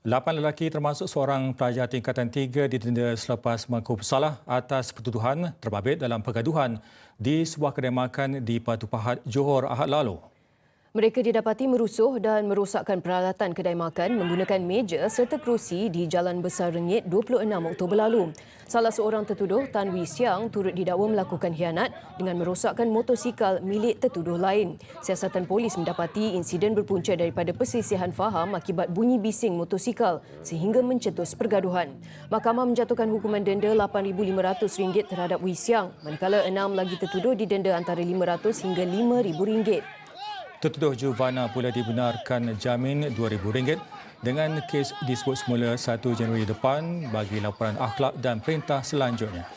Lapan lelaki termasuk seorang pelajar tingkatan tiga didenda selepas mengaku bersalah atas pertuduhan terbabit dalam pergaduhan di sebuah kedai makan di Batu Pahat, Johor Ahad lalu. Mereka didapati merusuh dan merosakkan peralatan kedai makan menggunakan meja serta kerusi di Jalan Besar Rengit 26 Oktober lalu. Salah seorang tertuduh, Tan Wee Siang, turut didakwa melakukan hianat dengan merosakkan motosikal milik tertuduh lain. Siasatan polis mendapati insiden berpunca daripada perselisihan faham akibat bunyi bising motosikal sehingga mencetus pergaduhan. Mahkamah menjatuhkan hukuman denda RM8,500 terhadap Wee Siang, manakala enam lagi tertuduh didenda antara RM500 hingga RM5,000. Tertuduh Juvana pula dibenarkan jamin RM2,000 dengan kes disebut semula 1 Januari depan bagi laporan akhlak dan perintah selanjutnya.